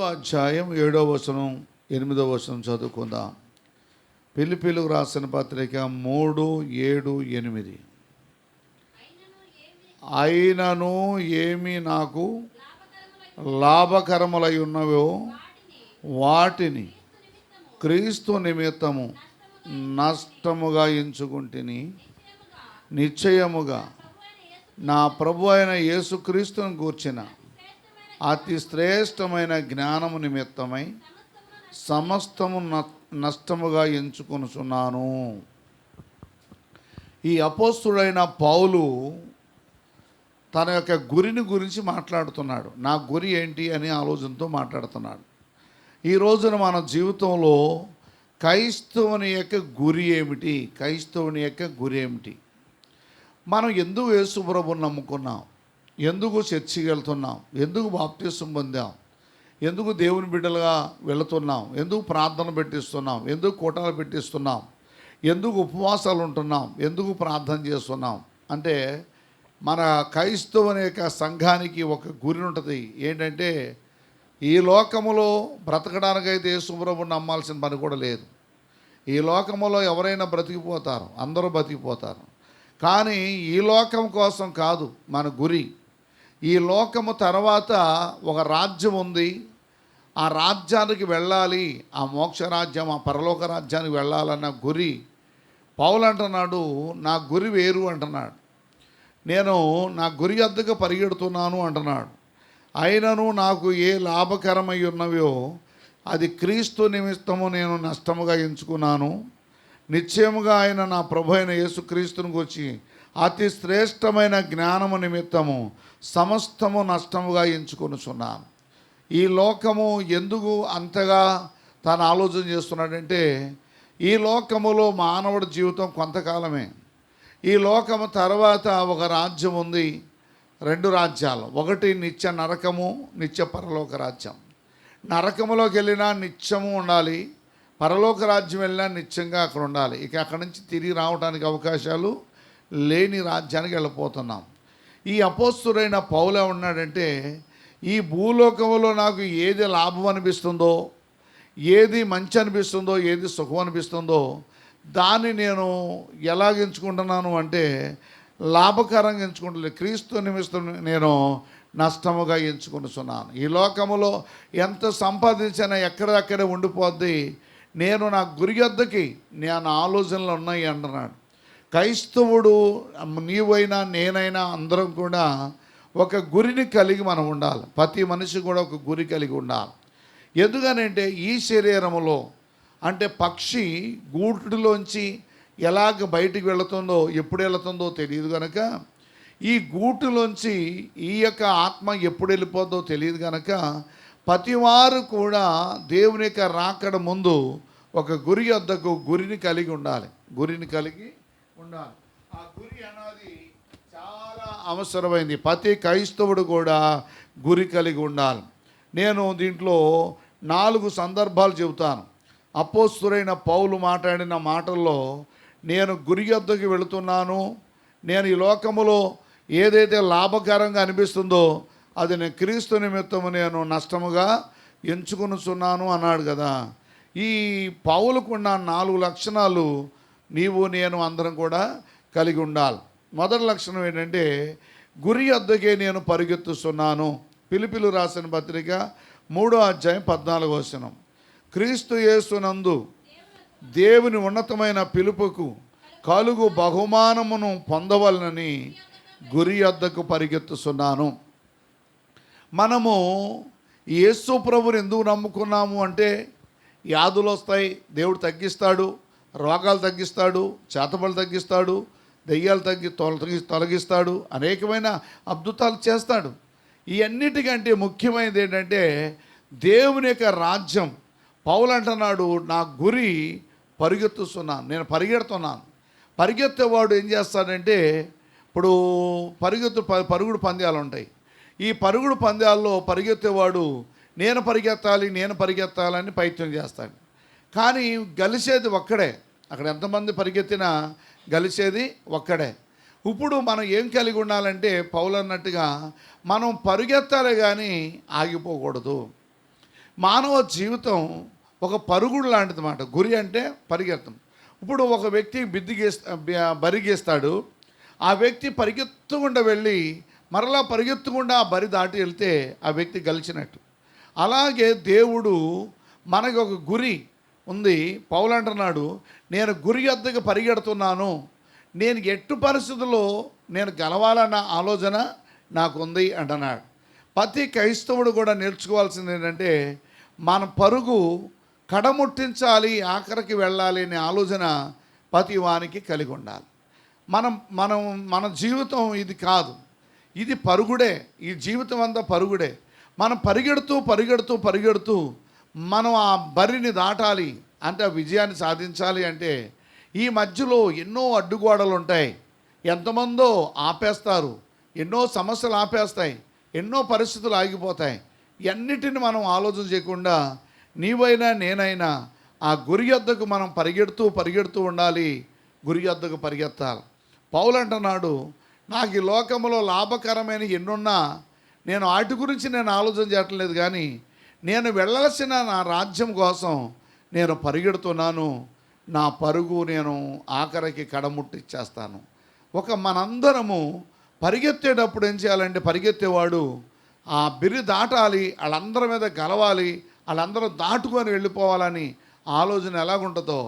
అధ్యాయం ఏడో వచనం ఎనిమిదో వచనం చదువుకుందాం. పిలిపిలుగు రాసిన పత్రిక మూడు ఏడు ఎనిమిది. అయినను ఏమి నాకు లాభకరములై ఉన్నవో వాటిని క్రీస్తు నిమిత్తము నష్టముగా ఎంచుకుంటుని నిశ్చయముగా నా ప్రభు అయిన యేసుక్రీస్తును కూర్చిన అతి శ్రేష్టమైన జ్ఞానము నిమిత్తమై సమస్తము న- నష్టముగా ఎంచుకొనుచున్నాను. ఈ అపోస్తుడైన పౌలు తన యొక్క గురిని గురించి మాట్లాడుతున్నాడు. నా గురి ఏంటి అని ఆలోచనతో మాట్లాడుతున్నాడు. ఈ రోజున మన జీవితంలో క్రైస్తవుని యొక్క గురి ఏమిటి? క్రైస్తవుని యొక్క గురి ఏమిటి? మనం ఎందుకు యేసుప్రభుని నమ్ముకున్నాం? ఎందుకు చర్చికి వెళ్తున్నాం? ఎందుకు బాప్తీసం పొందాం? ఎందుకు దేవుని బిడ్డలుగా వెళుతున్నాం? ఎందుకు ప్రార్థన పెట్టిస్తున్నాం? ఎందుకు కూటాలు పెట్టిస్తున్నాం? ఎందుకు ఉపవాసాలు ఉంటున్నాం? ఎందుకు ప్రార్థన చేస్తున్నాం? అంటే మన క్రైస్తవుని యొక్క సంఘానికి ఒక గురి ఉంటుంది. ఏంటంటే ఈ లోకములో బ్రతకడానికైతే యేసుప్రభుని నమ్మాల్సిన పని కూడా లేదు. ఈ లోకములో ఎవరైనా బ్రతికిపోతారు. అందరూ బ్రతికిపోతారు. కానీ ఈ లోకం కోసం కాదు మన గురి. ఈ లోకము తర్వాత ఒక రాజ్యం ఉంది. ఆ రాజ్యానికి వెళ్ళాలి. ఆ మోక్ష రాజ్యం ఆ పరలోక రాజ్యానికి వెళ్ళాలన్న గురి పౌలు అంటున్నాడు. నా గురి వేరు అంటున్నాడు. నేను నా గురి అద్దకు పరిగెడుతున్నాను అంటున్నాడు. అయినను నాకు ఏ లాభకరమై ఉన్నవో అది క్రీస్తు నిమిత్తము నేను నష్టముగా ఎంచుకున్నాను. నిశ్చయముగా ఆయన నా ప్రభు అయిన యేసుక్రీస్తుని గురించి అతి శ్రేష్టమైన జ్ఞానము నిమిత్తము సమస్తము నష్టముగా ఎంచుకొనుచున్నాను ఈ లోకము ఎందుకు అంతగా తను ఆలోచన చేస్తున్నాడంటే ఈ లోకములో మానవుడి జీవితం కొంతకాలమే. ఈ లోకము తర్వాత ఒక రాజ్యం ఉంది రెండు రాజ్యాలు. ఒకటి నిత్య నరకము నిత్య పరలోక రాజ్యం. నరకములోకి వెళ్ళినా నిత్యము ఉండాలి పరలోక రాజ్యం వెళ్ళినా నిత్యంగా అక్కడ ఉండాలి. ఇక అక్కడి నుంచి తిరిగి రావడానికి అవకాశాలు లేని రాజ్యానికి వెళ్ళిపోతున్నాం ఈ అపోస్తుడైన పౌల ఉన్నాడంటే ఈ భూలోకంలో నాకు ఏది లాభం అనిపిస్తుందో ఏది మంచి అనిపిస్తుందో ఏది సుఖం అనిపిస్తుందో దాన్ని నేను ఎలా ఎంచుకుంటున్నాను అంటే లాభకరంగా ఎంచుకుంటలేదు క్రీస్తు నిమిత్తం నేను నష్టముగా ఎంచుకుంటున్నాను ఈ లోకములో ఎంత సంపాదించినా ఎక్కడక్కడే ఉండిపోద్ది నేను నా గురి వద్దకి నేను ఆలోచనలు ఉన్నాయి అంటున్నాడు. క్రైస్తవుడు నీవైనా నేనైనా అందరం కూడా ఒక గురిని కలిగి మనం ఉండాలి. ప్రతి మనిషి కూడా ఒక గురి కలిగి ఉండాలి. ఎందుకనంటే ఈ శరీరములో అంటే పక్షి గూటులోంచి ఎలాగ బయటికి వెళుతుందో ఎప్పుడు వెళుతుందో తెలియదు కనుక ఈ గూటులోంచి ఈ యొక్క ఆత్మ ఎప్పుడు వెళ్ళిపోతుందో తెలియదు కనుక ప్రతివారు కూడా దేవుని యొక్క రాకడ ముందు ఒక గురి వద్దకు గురిని కలిగి ఉండాలి. గురిని కలిగి ఉండాలి. ఆ గురి అన్నది చాలా అవసరమైంది. ప్రతి క్రైస్తవుడు కూడా గురి కలిగి ఉండాలి. నేను దీంట్లో నాలుగు సందర్భాలు చెబుతాను. అపోస్తురైన పౌలు మాట్లాడిన మాటల్లో నేను గురి వద్దకు వెళుతున్నాను. నేను ఈ లోకములో ఏదైతే లాభకరంగా అనిపిస్తుందో అది నేను క్రీస్తు నిమిత్తము నేను నష్టముగా ఎంచుకునుచున్నాను అన్నాడు కదా. ఈ పౌలుకున్న నాలుగు లక్షణాలు నీవు నేను అందరం కూడా కలిగి ఉండాలి. మొదటి లక్షణం ఏంటంటే గురి వద్దకే నేను పరిగెత్తుస్తున్నాను. పిలిపిలు రాసిన పత్రిక మూడో అధ్యాయం పద్నాలుగో వచనం. క్రీస్తు యేసునందు దేవుని ఉన్నతమైన పిలుపుకు కలుగు బహుమానమును పొందవలనని గురి వద్దకు పరిగెత్తుతున్నాను మనము యేసు ప్రభుని ఎందుకు నమ్ముకున్నాము అంటే యాదులు వస్తాయి దేవుడు తగ్గిస్తాడు. రోగాలు తగ్గిస్తాడు చేతబడులు తగ్గిస్తాడు దెయ్యాలు తగ్గి తొలగి తొలగిస్తాడు అనేకమైన అద్భుతాలు చేస్తాడు. ఇవన్నిటికంటే ముఖ్యమైనది ఏంటంటే దేవుని యొక్క రాజ్యం. పౌలు అంటున్నాడు నా గురి పరిగెత్తుస్తున్నాను నేను పరిగెడుతున్నాను. పరిగెత్తేవాడు ఏం చేస్తాడంటే ఇప్పుడు పరిగెత్తు పరుగుడు పందాలు ఉంటాయి. ఈ పరుగుడు పందాల్లో పరిగెత్తేవాడు నేను పరిగెత్తాలి నేను పరిగెత్తాలని ప్రయత్నం చేస్తాడు. కానీ గలిసేది ఒక్కడే. అక్కడ ఎంతమంది పరిగెత్తినా గలిసేది ఒక్కడే. ఇప్పుడు మనం ఏం కలిగి ఉండాలంటే పౌలు అన్నట్టుగా మనం పరుగెత్తాలి కానీ ఆగిపోకూడదు. మానవ జీవితం ఒక పరుగుడు లాంటిది మాట గురి అంటే పరిగెత్తం. ఇప్పుడు ఒక వ్యక్తి బిద్దిగేస్తా బరిగేస్తాడు ఆ వ్యక్తి పరిగెత్తుకుండా వెళ్ళి మరలా పరిగెత్తుకుండా ఆ బరి దాటి వెళ్తే ఆ వ్యక్తి గలిచినట్టు. అలాగే దేవుడు మనకి ఒక గురి ఉంది. పౌలు అంటున్నాడు నేను గురి యొద్దకు పరిగెడుతున్నాను. నేను ఎట్టు పరిస్థితుల్లో నేను గెలవాలన్న ఆలోచన నాకు ఉంది అంటున్నాడు. ప్రతి క్రైస్తవుడు కూడా నేర్చుకోవాల్సింది ఏంటంటే మన పరుగు కడముట్టించాలి ఆఖరికి వెళ్ళాలి అనే ఆలోచన ప్రతి వానికి కలిగి ఉండాలి. మనం మనం మన జీవితం ఇది కాదు. ఇది పరుగుడే. ఈ జీవితం అంతా పరుగుడే. మనం పరిగెడుతూ పరిగెడుతూ పరిగెడుతూ మనం ఆ బరిని దాటాలి. అంటే ఆ విజయాన్ని సాధించాలి అంటే ఈ మధ్యలో ఎన్నో అడ్డుగోడలు ఉంటాయి. ఎంతమందో ఆపేస్తారు. ఎన్నో సమస్యలు ఆపేస్తాయి. ఎన్నో పరిస్థితులు ఆగిపోతాయి. ఎన్నిటిని మనం ఆలోచన చేయకుండా నీవైనా నేనైనా ఆ గురి యొద్దకు మనం పరిగెడుతూ పరిగెడుతూ ఉండాలి. గురి యొద్దకు పరిగెత్తాలి. పౌలంటున్నాడు నాకు ఈ లోకంలో లాభకరమైన ఎన్నున్నా నేను వాటి గురించి నేను ఆలోచన చేయట్లేదు కానీ నేను వెళ్ళాల్సిన నా రాజ్యం కోసం నేను పరిగెడుతున్నాను నా పరుగు నేను ఆఖరికి కడముట్టిచ్చేస్తాను. ఒక మనందరము పరిగెత్తేటప్పుడు ఏం చేయాలంటే పరిగెత్తేవాడు ఆ బిరి దాటాలి వాళ్ళందరి మీద గలవాలి వాళ్ళందరూ దాటుకొని వెళ్ళిపోవాలని ఆలోచన ఎలాగుంటుందో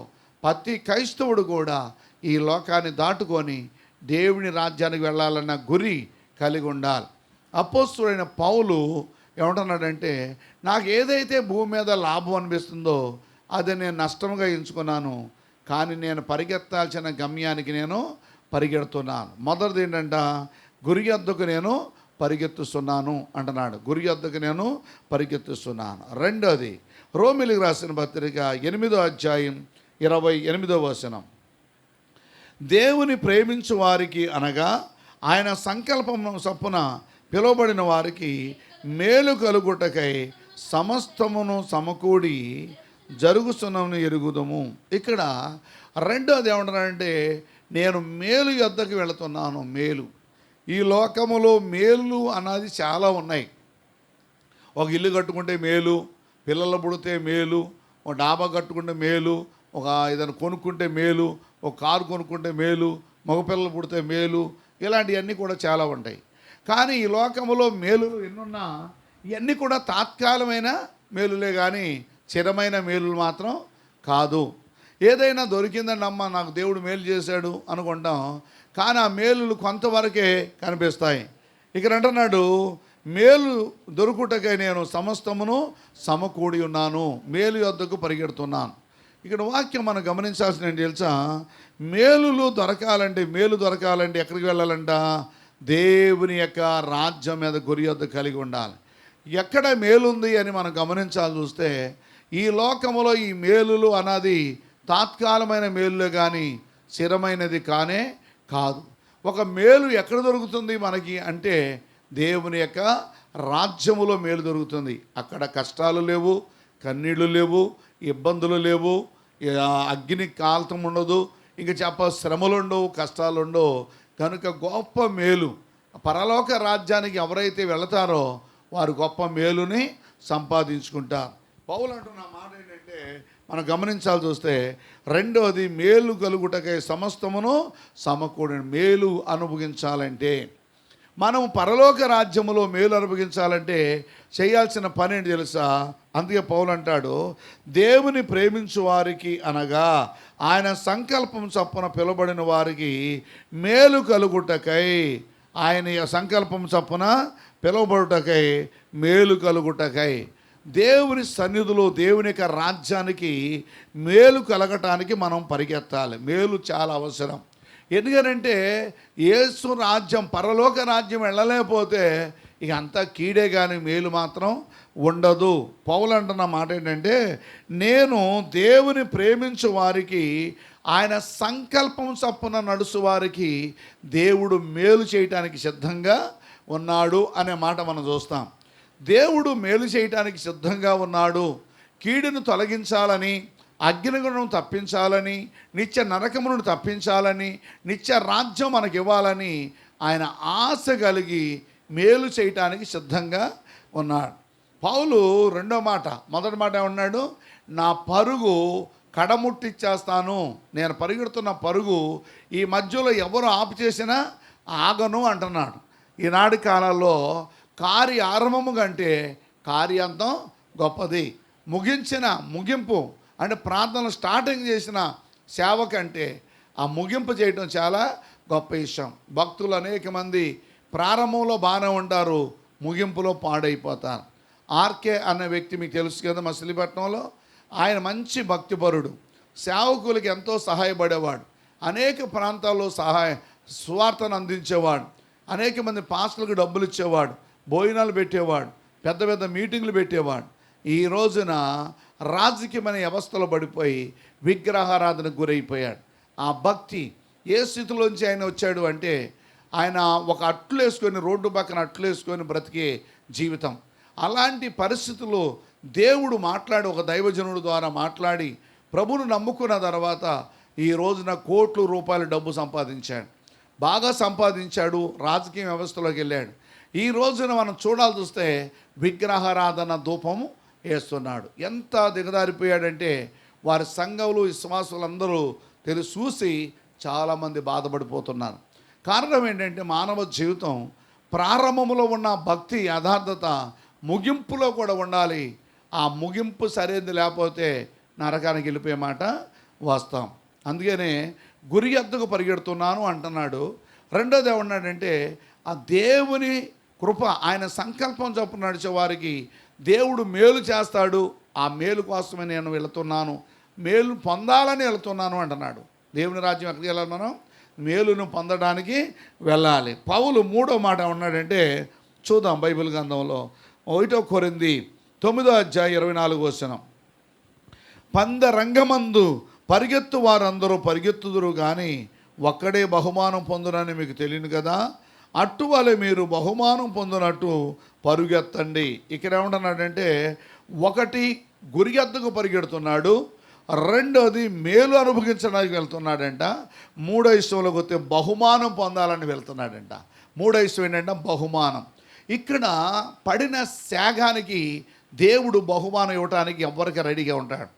ప్రతి క్రైస్తవుడు కూడా ఈ లోకాన్ని దాటుకొని దేవుని రాజ్యానికి వెళ్ళాలన్న గురి కలిగి ఉండాలి. అపోస్తుడైన పౌలు ఏమంటున్నాడంటే నాకు ఏదైతే భూమి మీద లాభం అనిపిస్తుందో అది నేను నష్టంగా ఎంచుకున్నాను. కానీ నేను పరిగెత్తాల్సిన గమ్యానికి నేను పరిగెడుతున్నాను. మొదటిది ఏంటంట? గురి వద్దకు నేను పరిగెత్తుస్తున్నాను అంటున్నాడు. గురి వద్దకు నేను పరిగెత్తుస్తున్నాను. రెండోది రోమిలికి రాసిన పత్రిక ఎనిమిదో అధ్యాయం ఇరవై ఎనిమిదో వచనం. దేవుని ప్రేమించు వారికి అనగా ఆయన సంకల్పం చొప్పున పిలువబడిన వారికి మేలు కలుగుటకై సమస్తమును సమకూడి జరుగుతున్నను ఎరుగుదము. ఇక్కడ రెండోది ఏమంటారంటే నేను మేలు యొద్దకు వెళుతున్నాను మేలు. ఈ లోకములో మేలు అన్నది చాలా ఉన్నాయి. ఒక ఇల్లు కట్టుకుంటే మేలు పిల్లలు పుడితే మేలు ఒక డాబా కట్టుకుంటే మేలు ఒక ఏదైనా కొనుక్కుంటే మేలు ఒక కారు కొనుక్కుంటే మేలు మగపిల్లలు పుడితే మేలు ఇలాంటివన్నీ కూడా చాలా ఉంటాయి. కానీ ఈ లోకములో మేలులు ఎన్నున్నా ఇవన్నీ కూడా తాత్కాలమైన మేలులే కానీ చిరమైన మేలులు మాత్రం కాదు. ఏదైనా దొరికిందండి అమ్మ నాకు దేవుడు మేలు చేశాడు అనుకుంటాం. కానీ ఆ మేలులు కొంతవరకే కనిపిస్తాయి. ఇక్కడ అంటున్నాడు మేలు దొరుకుటకై నేను సమస్తమును సమకూడి ఉన్నాను. మేలు యొద్దకు పరిగెడుతున్నాను. ఇక్కడ వాక్యం మనం గమనించాల్సిన తెలుసా? మేలులు దొరకాలంటే మేలు దొరకాలంటే ఎక్కడికి వెళ్ళాలంట? దేవుని యొక్క రాజ్యం మీద గురి యొద్ద కలిగి ఉండాలి. ఎక్కడ మేలుంది అని మనం గమనించాలి చూస్తే ఈ లోకములో ఈ మేలులు అన్నది తాత్కాలమైన మేలులే కానీ స్థిరమైనది కానే కాదు. ఒక మేలు ఎక్కడ దొరుకుతుంది మనకి అంటే దేవుని యొక్క రాజ్యములో మేలు దొరుకుతుంది. అక్కడ కష్టాలు లేవు కన్నీళ్ళు లేవు ఇబ్బందులు లేవు అగ్ని కాల్తం ఉండదు ఇంక చెప్ప శ్రమలు ఉండవు కష్టాలు ఉండవు. కనుక గొప్ప మేలు పరలోక రాజ్యానికి ఎవరైతే వెళతారో వారు గొప్ప మేలుని సంపాదించుకుంటారు. పౌలు అంటున్న మాట ఏంటంటే మనం గమనించాల్సి వస్తే రెండవది మేలు కలుగుటకై సమస్తమును సమకూడి మేలు అనుభవించాలంటే మనం పరలోక రాజ్యములో మేలు అనుభవించాలంటే చేయాల్సిన పని ఏంటి తెలుసా? అందుకే పౌలు అంటాడు దేవుని ప్రేమించు వారికి అనగా ఆయన సంకల్పం చొప్పున పిలువబడిన వారికి మేలు కలుగుటకై ఆయన సంకల్పం చప్పున పిలువబడుటకై మేలు కలుగుటకై. దేవుని సన్నిధిలో దేవుని యొక్క రాజ్యానికి మేలు కలగటానికి మనం పరిగెత్తాలి. మేలు చాలా అవసరం. ఎందుకనంటే యేసు రాజ్యం పరలోక రాజ్యం వెళ్ళలేకపోతే ఇక అంతా కీడే కానీ మేలు మాత్రం ఉండదు. పౌలు అంటున్న మాట ఏంటంటే నేను దేవుని ప్రేమించు వారికి ఆయన సంకల్పం చప్పున నడుసు వారికి దేవుడు మేలు చేయటానికి సిద్ధంగా ఉన్నాడు అనే మాట మనం చూస్తాం. దేవుడు మేలు చేయటానికి సిద్ధంగా ఉన్నాడు. కీడును తొలగించాలని అగ్నిగుణం తప్పించాలని నిత్య నరకమును తప్పించాలని నిత్య రాజ్యం మనకి ఇవ్వాలని ఆయన ఆశ కలిగి మేలు చేయటానికి సిద్ధంగా ఉన్నాడు. పౌలు రెండో మాట మొదటి మాట ఏమన్నాడు? నా పరుగు కడముట్టిచ్చేస్తాను. నేను పరిగెడుతున్న పరుగు ఈ మధ్యలో ఎవరు ఆపు చేసినా ఆగను అంటున్నాడు. ఈనాటి కాలంలో కార్య ఆరంభము కంటే కార్యాంతం గొప్పది. ముగించిన ముగింపు అంటే ప్రార్థనలు స్టార్టింగ్ చేసిన సేవ కంటే ఆ ముగింపు చేయటం చాలా గొప్ప విషయం. భక్తులు అనేక మంది ప్రారంభంలో బాగానే ఉంటారు ముగింపులో పాడైపోతారు. ఆర్కే అనే వ్యక్తి మీకు తెలుసు కదా మసిలిపట్నంలో ఆయన మంచి భక్తిపరుడు. సేవకులకి ఎంతో సహాయపడేవాడు. అనేక ప్రాంతాల్లో సహాయ స్వార్థను అందించేవాడు. అనేక మంది పాస్టులకు డబ్బులు ఇచ్చేవాడు. భోజనాలు పెట్టేవాడు పెద్ద పెద్ద మీటింగ్లు పెట్టేవాడు. ఈ రోజున రాజకీయమైన వ్యవస్థలో పడిపోయి విగ్రహారాధనకు గురైపోయాడు. ఆ భక్తి ఏ స్థితిలోంచి ఆయన వచ్చాడు అంటే ఆయన ఒక అట్లు వేసుకొని రోడ్డు పక్కన అట్లు వేసుకొని బ్రతికే జీవితం. అలాంటి పరిస్థితుల్లో దేవుడు మాట్లాడి ఒక దైవజనుడు ద్వారా మాట్లాడి ప్రభును నమ్ముకున్న తర్వాత ఈ రోజున కోట్ల రూపాయల డబ్బు సంపాదించాడు. బాగా సంపాదించాడు రాజకీయ వ్యవస్థలోకి వెళ్ళాడు. ఈ రోజున మనం చూడాల్సి చూస్తే విగ్రహారాధన ధూపము వేస్తున్నాడు. ఎంత దిగదారిపోయాడంటే వారి సంఘములు విశ్వాసులందరూ తెలిసి చూసి చాలామంది బాధపడిపోతున్నారు. కారణం ఏంటంటే మానవ జీవితం ప్రారంభంలో ఉన్న భక్తి యథార్థత ముగింపులో కూడా ఉండాలి. ఆ ముగింపు సరైనది లేకపోతే నరకానికి వెళ్ళిపోయే మాట వస్తాం అందుకనే గురి ఎద్దుకు పరిగెడుతున్నాను అంటున్నాడు. రెండోది ఏమన్నాడంటే ఆ దేవుని కృప ఆయన సంకల్పం చొప్పున నడిచే వారికి దేవుడు మేలు చేస్తాడు. ఆ మేలు కోసమే నేను వెళుతున్నాను. మేలు పొందాలని వెళుతున్నాను అంటున్నాడు. దేవుని రాజ్యం ఎక్కడికి వెళ్ళాలి మనం? మేలును పొందడానికి వెళ్ళాలి. పౌలు మూడో మాట ఉన్నాడంటే చూద్దాం బైబిల్ గ్రంథంలో ఒకటో కొరింది తొమ్మిదో అధ్యాయ ఇరవై నాలుగు వచ్చిన పంద రంగమందు పరిగెత్తు వారందరూ పరిగెత్తుదురు కానీ ఒక్కడే బహుమానం పొందునని మీకు తెలియను కదా? అట్టువలే మీరు బహుమానం పొందినట్టు పరుగెత్తండి. ఇక్కడ ఏమంటున్నాడంటే ఒకటి గురిగెత్తకు పరిగెడుతున్నాడు రెండోది మేలు అనుభవించడానికి వెళ్తున్నాడంట మూడో ఇష్టంలోకి వస్తే బహుమానం పొందాలని వెళ్తున్నాడంట. మూడో ఇష్టం ఏంటంటే బహుమానం. ఇక్కడ పడిన శాగానికి దేవుడు బహుమానం ఇవ్వటానికి ఎవరికి రెడీగా ఉంటాడు.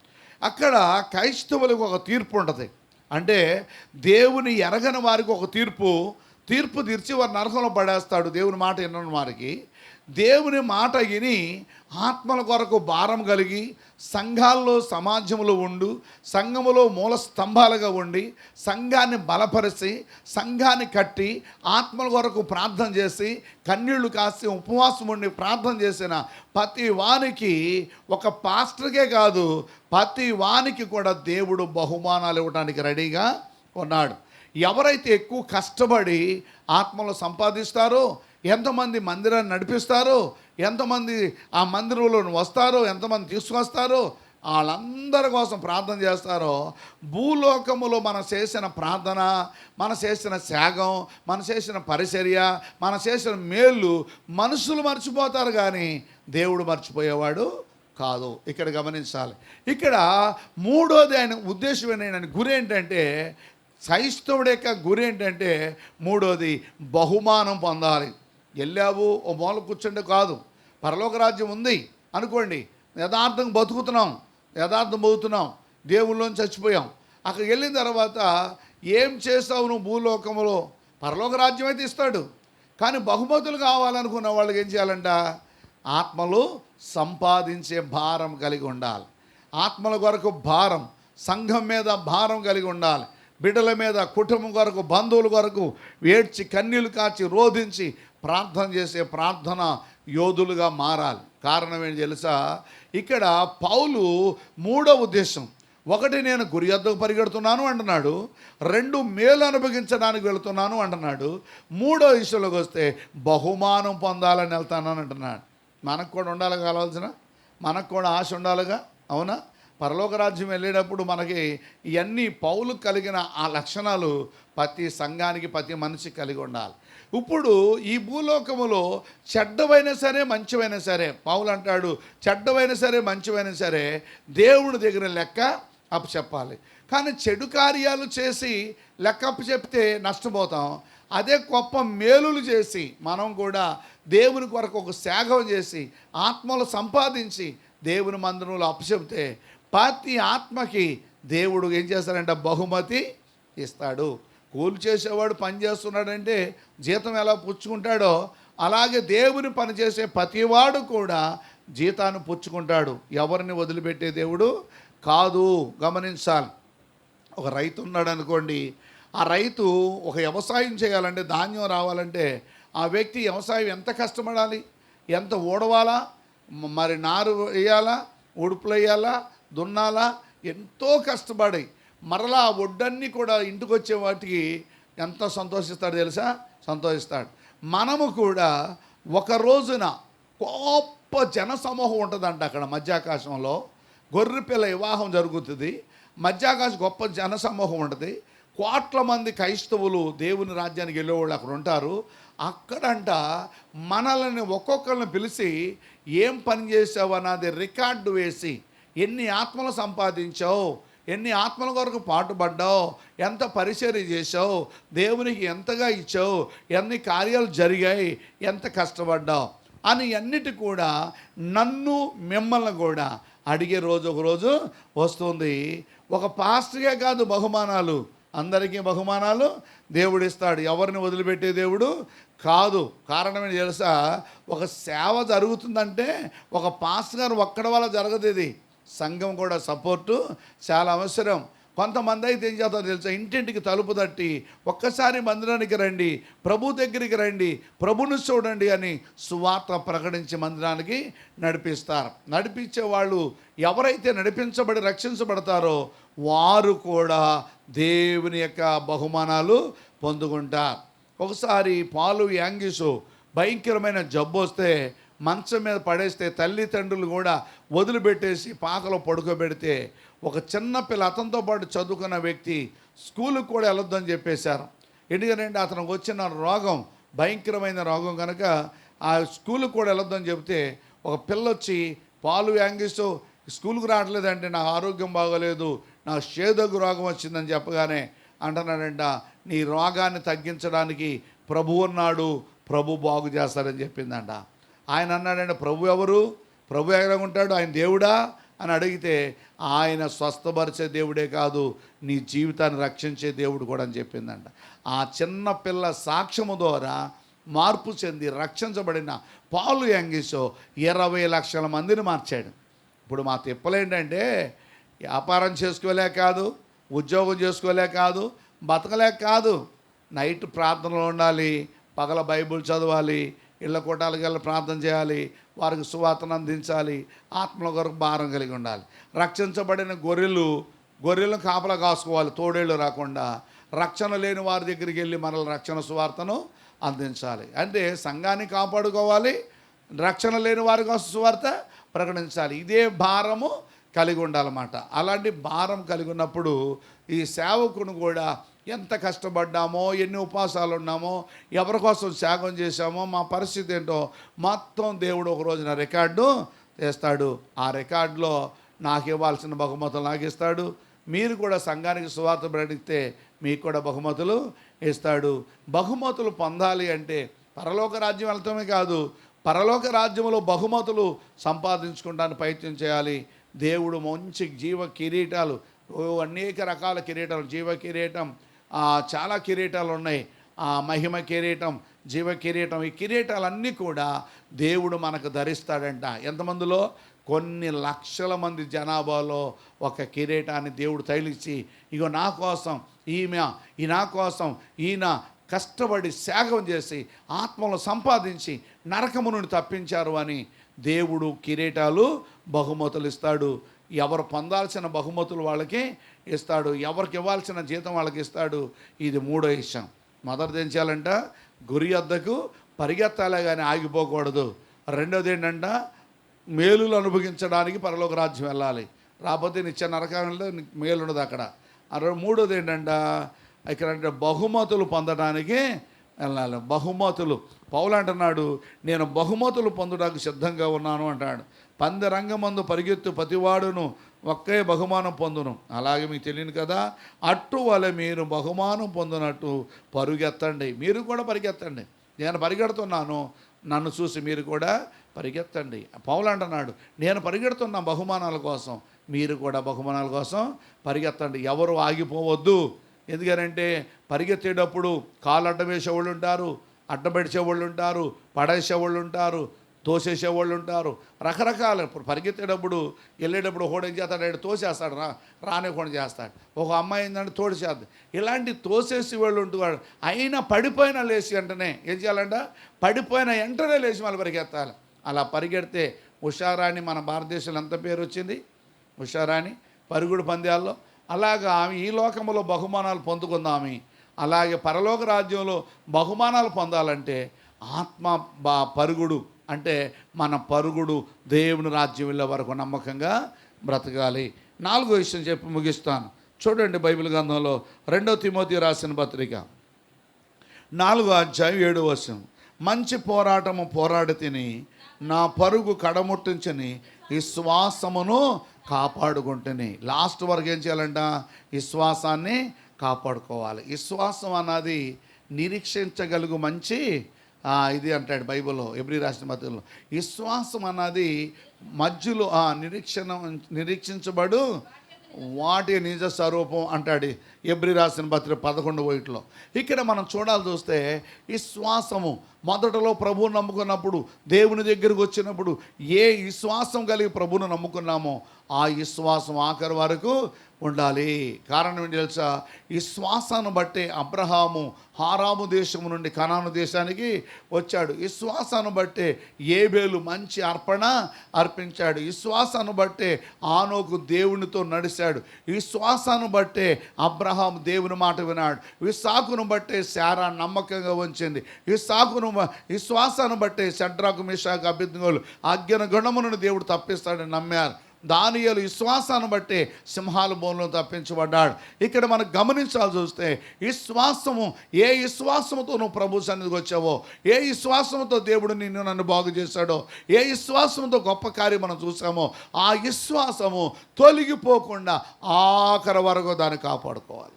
అక్కడ క్రైస్తవులకు ఒక తీర్పు ఉంటుంది. అంటే దేవుని ఎరగని వారికి ఒక తీర్పు తీర్పు తీర్చి వారి నరకంలో పడేస్తాడు దేవుని మాట వినని వారికి. దేవుని మాట విని ఆత్మల కొరకు భారం కలిగి సంఘాల్లో సమాజంలో ఉండు సంఘములో మూల స్తంభాలుగా ఉండి సంఘాన్ని బలపరిచి సంఘాన్ని కట్టి ఆత్మల కొరకు ప్రార్థన చేసి కన్నీళ్ళు కాసి ఉపవాసం ఉండి ప్రార్థన చేసిన ప్రతి వానికి ఒక పాస్టర్కే కాదు ప్రతి వానికి కూడా దేవుడు బహుమానాలు ఇవ్వడానికి రెడీగా ఉన్నాడు. ఎవరైతే ఎక్కువ కష్టపడి ఆత్మలు సంపాదిస్తారో ఎంతమంది మందిరాన్ని నడిపిస్తారో ఎంతమంది ఆ మందిరంలో వస్తారో ఎంతమంది తీసుకొస్తారో వాళ్ళందరి కోసం ప్రార్థన చేస్తారో భూలోకములో మనం చేసిన ప్రార్థన మన చేసిన త్యాగం మన చేసిన పరిచర్య మన చేసిన మేళ్ళు మనుషులు మర్చిపోతారు కానీ దేవుడు మర్చిపోయేవాడు కాదు. ఇక్కడ గమనించాలి. ఇక్కడ మూడోది ఆయన ఉద్దేశం ఏంటంటే ఆయన గురి ఏంటంటే క్రైస్తవుడి యొక్క గురి ఏంటంటే మూడోది బహుమానం పొందాలి. వెళ్ళావు ఓ మూల కూర్చుంటే కాదు. పరలోక రాజ్యం ఉంది అనుకోండి. యథార్థం బతుకుతున్నాం. యథార్థం బతుకుతున్నాం. దేవుళ్ళని చచ్చిపోయాం. అక్కడికి వెళ్ళిన తర్వాత ఏం చేస్తావు నువ్వు భూలోకంలో పరలోక రాజ్యం అయితే ఇస్తాడు కానీ బహుమతులు కావాలనుకున్న వాళ్ళకి ఏం చేయాలంట? ఆత్మలు సంపాదించే భారం కలిగి ఉండాలి. ఆత్మల కొరకు భారం సంఘం మీద భారం కలిగి ఉండాలి. బిడ్డల మీద కుటుంబం కొరకు బంధువుల కొరకు ఏడ్చి కన్నీళ్ళు కాచి రోధించి ప్రార్థన చేసే ప్రార్థన యోధులుగా మారాలి. కారణం ఏంటి తెలుసా? ఇక్కడ పౌలు మూడో ఉద్దేశం. ఒకటి నేను గురి వద్దకు పరిగెడుతున్నాను అంటున్నాడు. రెండు మేలు అనుభవించడానికి వెళుతున్నాను అంటున్నాడు. మూడో విషయంలోకి వస్తే బహుమానం పొందాలని వెళ్తానని అంటున్నాడు. మనకు కూడా ఉండాలి కావాల్సిన? మనకు కూడా ఆశ ఉండాలిగా? అవునా? పరలోక రాజ్యం వెళ్ళేటప్పుడు మనకి ఇవన్నీ పౌలు కలిగిన ఆ లక్షణాలు ప్రతి సంఘానికి ప్రతి మనిషికి కలిగి ఉండాలి. ఇప్పుడు ఈ భూలోకములో చెడ్డవైనా సరే మంచివైనా సరే పౌలు అంటాడు చెడ్డవైనా సరే మంచివైనా సరే దేవుడి దగ్గర లెక్క అప్పు చెప్పాలి. కానీ చెడు కార్యాలు చేసి లెక్క అప్పు చెప్తే నష్టపోతాం. అదే గొప్ప మేలులు చేసి మనం కూడా దేవుని కొరకు ఒక సేగం చేసి ఆత్మలు సంపాదించి దేవుని మందిరంలో అప్పచెప్తే ప్రతి ఆత్మకి దేవుడు ఏం చేస్తాడంటే బహుమతి ఇస్తాడు. కూలి చేసేవాడు పని చేస్తున్నాడంటే జీతం ఎలా పుచ్చుకుంటాడో అలాగే దేవుని పనిచేసే ప్రతివాడు కూడా జీతాన్ని పుచ్చుకుంటాడు. ఎవరిని వదిలిపెట్టే దేవుడు? కాదు గమనించాలి. ఒక రైతు ఉన్నాడు అనుకోండి. ఆ రైతు ఒక వ్యవసాయం చేయాలంటే ధాన్యం రావాలంటే ఆ వ్యక్తి వ్యవసాయం ఎంత కష్టపడాలి? ఎంత ఓడవాలా మరి నారు వేయాలా? ఉడుపులు వేయాలా? దున్నాలా? ఎంతో కష్టపడి. మరలా ఒడ్డన్ని ఒడ్డన్నీ కూడా ఇంటికి వచ్చే వాటికి ఎంత సంతోషిస్తాడు తెలుసా? సంతోషిస్తాడు. మనము కూడా ఒక రోజున గొప్ప జనసమూహం ఉంటుందంట అక్కడ మధ్యాకాశంలో. గొర్రె పిల్ల వివాహం జరుగుతుంది. మధ్యాకాశం గొప్ప జనసమూహం ఉంటుంది. కోట్ల మంది క్రైస్తవులు దేవుని రాజ్యానికి వెళ్ళేవాళ్ళు అక్కడ ఉంటారు. అక్కడంట మనల్ని ఒక్కొక్కరిని పిలిచి ఏం పని చేసావు అన్నది రికార్డు వేసి ఎన్ని ఆత్మలు సంపాదించావు? ఎన్ని ఆత్మల కొరకు పాటుపడ్డావు? ఎంత పరిచర్య చేసావు దేవునికి ఎంతగా ఇచ్చావు? ఎన్ని కార్యాలు జరిగాయి? ఎంత కష్టపడ్డావు? అని అన్నిటి కూడా నన్ను మిమ్మల్ని కూడా అడిగే రోజు ఒకరోజు వస్తుంది. ఒక పాస్టర్గా కాదు బహుమానాలు. అందరికీ బహుమానాలు దేవుడు ఇస్తాడు ఎవరిని వదిలిపెట్టే దేవుడు కాదు. కారణం ఏంటి తెలుసా? ఒక సేవ జరుగుతుందంటే ఒక పాస్ గారు ఒక్కడ వల్ల జరగదు ఇది. సంఘం కూడా సపోర్టు చాలా అవసరం. కొంతమంది అయితే ఏం చేస్తారో తెలుసా? ఇంటింటికి తలుపు తట్టి ఒక్కసారి మందిరానికి రండి ప్రభు దగ్గరికి రండి ప్రభుని చూడండి అని సువార్త ప్రకటించి మందిరానికి నడిపిస్తారు. నడిపించే వాళ్ళు ఎవరైతే నడిపించబడి రక్షించబడతారో వారు కూడా దేవుని యొక్క బహుమానాలు పొందుకుంటారు. ఒకసారి పాలు యాంగిసు భయంకరమైన జబ్బు వస్తే మంచం మీద పడేస్తే తల్లిదండ్రులు కూడా వదిలిపెట్టేసి పాకలో పడుకోబెడితే ఒక చిన్న పిల్ల అతనితో పాటు చదువుకున్న వ్యక్తి స్కూలుకు కూడా వెళ్ళొద్దని చెప్పేశారు. ఎందుకంటే అతనికి వచ్చిన రోగం భయంకరమైన రోగం కనుక ఆ స్కూలుకు కూడా వెళ్ళొద్దని చెబితే ఒక పిల్ల వచ్చి పాలు యాంగిస్తూ స్కూల్కి రావట్లేదంటే నాకు ఆరోగ్యం బాగోలేదు నాకు షేదగు రోగం వచ్చిందని చెప్పగానే అంటున్నాడంట నీ రోగాన్ని తగ్గించడానికి ప్రభు ఉన్నాడు ప్రభు బాగు చేస్తాడని చెప్పిందంట. ఆయన అన్నాడంటే ప్రభు ఎవరు? ప్రభు ఎక్కడ ఉంటాడు? ఆయన దేవుడా? అని అడిగితే ఆయన స్వస్థపరిచే దేవుడే కాదు నీ జీవితాన్ని రక్షించే దేవుడు కూడా అని చెప్పిందంట. ఆ చిన్న పిల్ల సాక్ష్యము ద్వారా మార్పు చెంది రక్షించబడిన పాలు యంగిసో ఇరవై లక్షల మందిని మార్చాడు. ఇప్పుడు మా తిప్పలేంటంటే వ్యాపారం చేసుకోలే కాదు ఉద్యోగం చేసుకోలే కాదు బతకలేక కాదు. నైట్ ప్రార్థనలో ఉండాలి పగల బైబుల్ చదవాలి ఇళ్ళ కొట్టాలకి వెళ్ళి ప్రార్థన చేయాలి వారికి సువార్తను అందించాలి ఆత్మల కొరకు భారం కలిగి ఉండాలి. రక్షించబడిన గొర్రెలు గొర్రెలను కాపలా కాసుకోవాలి తోడేళ్ళు రాకుండా రక్షణ లేని వారి దగ్గరికి వెళ్ళి మనల్ని రక్షణ సువార్తను అందించాలి. అంటే సంఘాన్ని కాపాడుకోవాలి రక్షణ లేని వారి కోసం సువార్త ప్రకటించాలి. ఇదే భారము కలిగి ఉండాలన్నమాట. అలాంటి భారం కలిగి ఉన్నప్పుడు ఈ సేవకుని కూడా ఎంత కష్టపడ్డామో ఎన్ని ఉపవాసాలు ఉన్నామో ఎవరి కోసం త్యాగం చేశామో మా పరిస్థితి ఏంటో మొత్తం దేవుడు ఒక రోజున రికార్డు చేస్తాడు ఆ రికార్డులో నాకు ఇవ్వాల్సిన బహుమతులు నాకు ఇస్తాడు. మీరు కూడా సంఘానికి సువార్త ప్రకటిస్తే మీకు కూడా బహుమతులు ఇస్తాడు. బహుమతులు పొందాలి అంటే పరలోక రాజ్యం వెళ్తామే కాదు పరలోక రాజ్యంలో బహుమతులు సంపాదించుకోవడానికి ప్రయత్నం చేయాలి. దేవుడు మంచి జీవ కిరీటాలు అనేక రకాల కిరీటాలు జీవ కిరీటం చాలా కిరీటాలు ఉన్నాయి. ఆ మహిమ కిరీటం జీవ కిరీటం ఈ కిరీటాలన్నీ కూడా దేవుడు మనకు ధరిస్తాడంట. ఎంతమందిలో? కొన్ని లక్షల మంది జనాభాలో ఒక కిరీటాన్ని దేవుడు తగిలించి ఇగో నా కోసం ఈమె ఈ నా కోసం ఈయన కష్టపడి త్యాగం చేసి ఆత్మను సంపాదించి నరకము నుండి తప్పించారు అని దేవుడు కిరీటాలు బహుమతులు ఇస్తాడు. ఎవరు పొందాల్సిన బహుమతులు వాళ్ళకి ఇస్తాడు. ఎవరికి ఇవ్వాల్సిన జీతం వాళ్ళకి ఇస్తాడు. ఇది మూడో విషయం మొదటిది ఏం చేయాలంట? గురి వద్దకు పరిగెత్తాలే కానీ ఆగిపోకూడదు. రెండోది ఏంటంట మేలులు అనుభవించడానికి పరలోక రాజ్యం వెళ్ళాలి. రాకపోతే నిత్య నరకంలో మేలు ఉండదు అక్కడ. మూడోది ఏంటంట ఇక్కడ అంటే బహుమతులు పొందడానికి వెళ్ళాలి. బహుమతులు. పౌలు అంటున్నాడు నేను బహుమతులు పొందడానికి సిద్ధంగా ఉన్నాను అంటాడు. పంది రంగమందు పరిగెత్తు ప్రతివాడును ఒక్కే బహుమానం పొందును. అలాగే మీకు తెలియను కదా అట్టు వల్ల మీరు బహుమానం పొందినట్టు పరుగెత్తండి. మీరు కూడా పరిగెత్తండి. నేను పరిగెడుతున్నాను నన్ను చూసి మీరు కూడా పరిగెత్తండి. పౌలు అంటున్నాడు నేను పరిగెడుతున్న బహుమానాల కోసం మీరు కూడా బహుమానాల కోసం పరిగెత్తండి. ఎవరు ఆగిపోవద్దు. ఎందుకనంటే పరిగెత్తేటప్పుడు కాళ్ళు అడ్డం వేసేవాళ్ళు ఉంటారు అడ్డపెడిచేవాళ్ళు ఉంటారు పడేసేవాళ్ళు ఉంటారు తోసేసేవాళ్ళు ఉంటారు. రకరకాల ఇప్పుడు పరిగెత్తేటప్పుడు వెళ్ళేటప్పుడు ఒకడేం ఏం చేస్తాడు ఆయన తోసేస్తాడు రా రానివ్వకుండా చేస్తాడు. ఒక అమ్మాయి ఏంటంటే తోడిచేద్దాం. ఇలాంటి తోసేసి వాళ్ళు ఉంటారు అయినా పడిపోయినా లేచి వెంటనే ఏం చేయాలంట? పడిపోయిన వెంటనే లేచి మళ్ళీ పరిగెత్తాలి. అలా పరిగెడితే ఉషారాణి మన భారతదేశంలో ఎంత పేరు వచ్చింది? ఉషారాణి పరుగుడు పందేల్లో అలాగా ఆమె ఈ లోకంలో బహుమానాలు పొందుకుందామి అలాగే పరలోక రాజ్యంలో బహుమానాలు పొందాలంటే ఆత్మ బా పరుగుడు అంటే మన పరుగుడు దేవుని రాజ్యం వెళ్ళే వరకు నమ్మకంగా బ్రతకాలి. నాలుగో విషయం చెప్పి ముగిస్తాను. చూడండి బైబిల్ గ్రంథంలో రెండో తిమోతి రాసిన పత్రిక. నాలుగో అధ్యాయం ఏడో వర్షం మంచి పోరాటము పోరాడి తిని నా పరుగు కడముట్టించని విశ్వాసమును కాపాడుకుంటుని. లాస్ట్ వరకు ఏం చేయాలంట? విశ్వాసాన్ని కాపాడుకోవాలి. విశ్వాసం అన్నది నిరీక్షించగలుగు మంచి ఇది అంటాడు బైబిల్లో ఎబ్రి రాసిన మధ్యలో విశ్వాసం అన్నది మధ్యలో నిరీక్షణ నిరీక్షించబడు వాటి నిజ స్వరూపం అంటాడు. ఎబ్రి రాసిన పత్రిక పదకొండు వైట్లో ఇక్కడ మనం చూడాలి చూస్తే విశ్వాసము మొదటలో ప్రభువును నమ్ముకున్నప్పుడు దేవుని దగ్గరకు వచ్చినప్పుడు ఏ విశ్వాసం కలిగి ప్రభువును నమ్ముకున్నామో ఆ విశ్వాసం ఆఖరి వరకు ఉండాలి. కారణం ఏంటి తెలుసా? విశ్వాసాన్ని బట్టే అబ్రహాము హారాము దేశము నుండి కనాను దేశానికి వచ్చాడు. విశ్వాసాన్ని బట్టే ఏబేలు మంచి అర్పణ అర్పించాడు. విశ్వాసాన్ని బట్టే ఆనోకు దేవునితో నడిచాడు విశ్వాసాన్ని బట్టే అబ్రహ దేవుని మాట వినాడు విశాఖను బట్టే శారా నమ్మకంగా ఉంచింది. విశాఖను విశ్వాసాన్ని బట్టే షడ్రాకు మిషాకు అభ్యర్థులు అజ్ఞన గుణమును దేవుడు తప్పిస్తాడని నమ్మారు. దానియలు విశ్వాసాన్ని బట్టి సింహాల బోన్లో తప్పించబడ్డాడు. ఇక్కడ మనం గమనించాల్సి వస్తే విశ్వాసము ఏ విశ్వాసముతో నువ్వు ప్రభు సన్నిధికి వచ్చావో ఏ విశ్వాసంతో దేవుడు నిన్ను నన్ను బాగు చేశాడో ఏ విశ్వాసంతో గొప్ప కార్యం మనం చూసామో ఆ విశ్వాసము తొలగిపోకుండా ఆఖరి వరకు దాన్ని కాపాడుకోవాలి.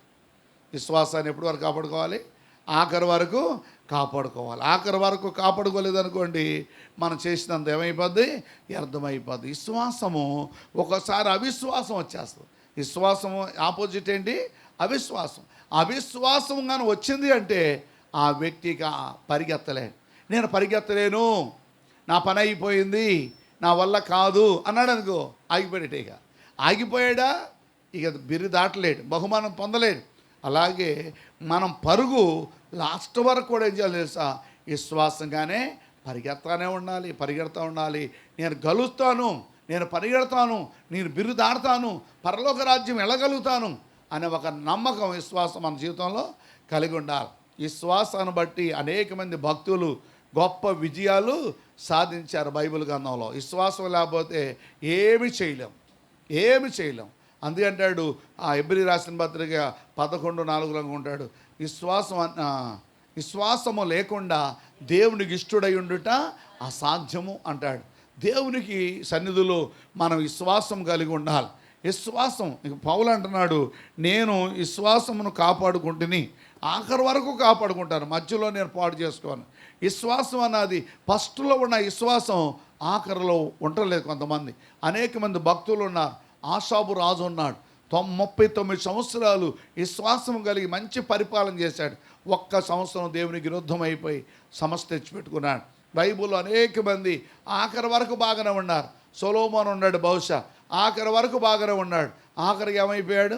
విశ్వాసాన్ని ఎప్పటి వరకు కాపాడుకోవాలి? ఆఖరి వరకు కాపాడుకోవాలి. ఆఖరి వరకు కాపాడుకోలేదనుకోండి మనం చేసినంత ఏమైపోద్ది? వ్యర్థమైపోద్ది. విశ్వాసము ఒకసారి అవిశ్వాసం వచ్చేస్తుంది. విశ్వాసము ఆపోజిట్ ఏంటి? అవిశ్వాసం. అవిశ్వాసం కానీ వచ్చింది అంటే ఆ వ్యక్తికి పరిగెత్తలేను. నేను పరిగెత్తలేను. నా పని అయిపోయింది. నా వల్ల కాదు. అన్నాడు అనుకో ఆగిపోయాడు ఇక. ఆగిపోయాడా? ఇక బిర్రి దాటలేడు. బహుమానం పొందలేడు. అలాగే మనం పరుగు లాస్ట్ వరకు కూడా ఏం చేయాలి తెలుసా? విశ్వాసంగానే పరిగెత్తానే ఉండాలి పరిగెడతా ఉండాలి. నేను గలుస్తాను నేను పరిగెడతాను నేను బిరుదాడతాను పరలోక రాజ్యం వెళ్ళగలుగుతాను అనే ఒక నమ్మకం విశ్వాసం మన జీవితంలో కలిగి ఉండాలి. విశ్వాసాన్ని బట్టి అనేక మంది భక్తులు గొప్ప విజయాలు సాధించారు బైబిల్ గ్రంథంలో. విశ్వాసం లేకపోతే ఏమి చేయలేం. ఏమి చేయలేం. అందుకంటాడు ఆ ఎబ్రి రాసిన పత్రిక పదకొండు నాలుగులో ఉంటాడు. విశ్వాసం విశ్వాసము లేకుండా దేవునికి ఇష్టడై ఉండుట అసాధ్యము అంటాడు. దేవునికి సన్నిధిలో మనం విశ్వాసం కలిగి ఉండాలి. విశ్వాసం ఇక పౌలు అంటున్నాడు నేను విశ్వాసమును కాపాడుకుంటుని ఆఖరి వరకు కాపాడుకుంటాను. మధ్యలో నేను పాడు చేసుకోను. విశ్వాసం అన్నది ఫస్ట్లో ఉన్న విశ్వాసం ఆఖరిలో ఉండలేదు కొంతమంది. అనేక మంది భక్తులు ఉన్నారు. ఆశాబు రాజు ఉన్నాడు. తొమ్ ముప్పై తొమ్మిది సంవత్సరాలు విశ్వాసం కలిగి మంచి పరిపాలన చేశాడు. ఒక్క సంవత్సరం దేవునికి విరుద్ధం అయిపోయి సమస్య తెచ్చిపెట్టుకున్నాడు. బైబిల్లో అనేక మంది ఆఖరి వరకు బాగానే ఉన్నారు. సొలోమోన్ ఉన్నాడు బహుశా. ఆఖరి వరకు బాగానే ఉన్నాడు. ఆఖరికి ఏమైపోయాడు?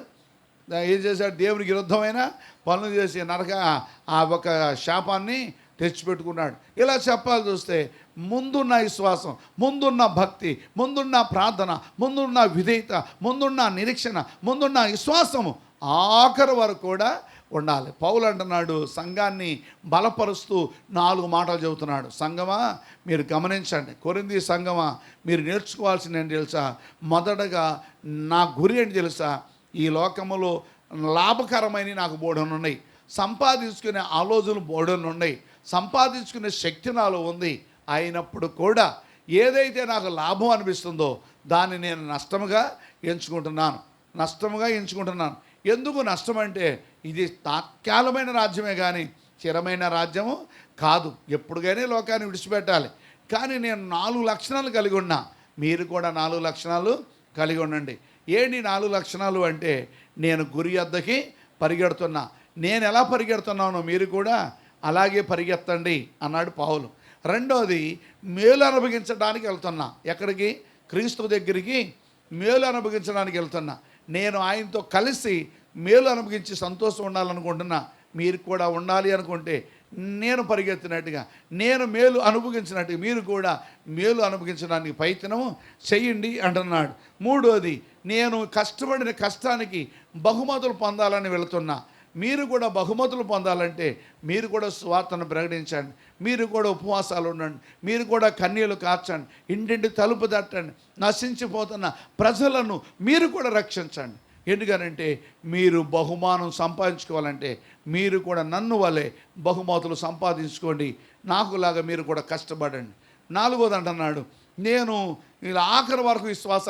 ఏం చేశాడు? దేవునికి విరుద్ధమైన పనులు చేసి నరక ఆ ఒక శాపాన్ని తెచ్చిపెట్టుకున్నాడు. ఇలా చెప్పాల్సి వస్తే ముందున్న విశ్వాసం ముందున్న భక్తి ముందున్న ప్రార్థన ముందున్న విధేయత ముందున్న నిరీక్షణ ముందున్న విశ్వాసము ఆఖరి వరకు కూడా ఉండాలి. పౌలు అంటున్నాడు సంఘాన్ని బలపరుస్తూ నాలుగు మాటలు చెబుతున్నాడు. సంఘమా మీరు గమనించండి. కొరింది సంఘమా మీరు నేర్చుకోవాల్సింది ఏంటి తెలుసా? మొదటగా నా గురి ఏంటి తెలుసా? ఈ లోకములో లాభకరమైన నాకు బోడనున్నాయి. సంపాదించుకునే ఆలోచనలు బోడనున్నాయి. సంపాదించుకునే శక్తి నాలో ఉంది. అయినప్పుడు కూడా ఏదైతే నాకు లాభం అనిపిస్తుందో దాన్ని నేను నష్టముగా ఎంచుకుంటున్నాను. నష్టముగా ఎంచుకుంటున్నాను. ఎందుకు నష్టం అంటే ఇది తాత్కాలమైన రాజ్యమే కానీ స్థిరమైన రాజ్యము కాదు. ఎప్పుడుగానే లోకాన్ని విడిచిపెట్టాలి. కానీ నేను నాలుగు లక్షణాలు కలిగి ఉన్నా. మీరు కూడా నాలుగు లక్షణాలు కలిగి ఉండండి. ఏంటి నాలుగు లక్షణాలు అంటే నేను గురి వద్దకి పరిగెడుతున్నా. నేను ఎలా పరిగెడుతున్నానో మీరు కూడా అలాగే పరిగెత్తండి అన్నాడు పావులు. రెండోది మేలు అనుభవించడానికి వెళ్తున్నా. ఎక్కడికి? క్రీస్తు దగ్గరికి మేలు అనుభవించడానికి వెళ్తున్నా. నేను ఆయనతో కలిసి మేలు అనుభవించి సంతోషం ఉండాలనుకుంటున్నా. మీరు కూడా ఉండాలి అనుకుంటే నేను పరిగెత్తినట్టుగా నేను మేలు అనుభవించినట్టుగా మీరు కూడా మేలు అనుభవించడానికి ప్రయత్నము చెయ్యండి అంటున్నాడు. మూడోది నేను కష్టపడిన కష్టానికి బహుమతులు పొందాలని వెళుతున్నా. మీరు కూడా బహుమతులు పొందాలంటే మీరు కూడా స్వార్థను ప్రకటించండి. మీరు కూడా ఉపవాసాలు ఉండండి. మీరు కూడా కన్నీళ్ళు కార్చండి. ఇంటింటి తలుపు తట్టండి. నశించిపోతున్న ప్రజలను మీరు కూడా రక్షించండి. ఎందుకనంటే మీరు బహుమానం సంపాదించుకోవాలంటే మీరు కూడా నన్ను వలె బహుమతులు సంపాదించుకోండి. నాకులాగా మీరు కూడా కష్టపడండి. నాలుగోది అంటున్నాడు నేను ఇలా ఆఖరి వరకు విశ్వాస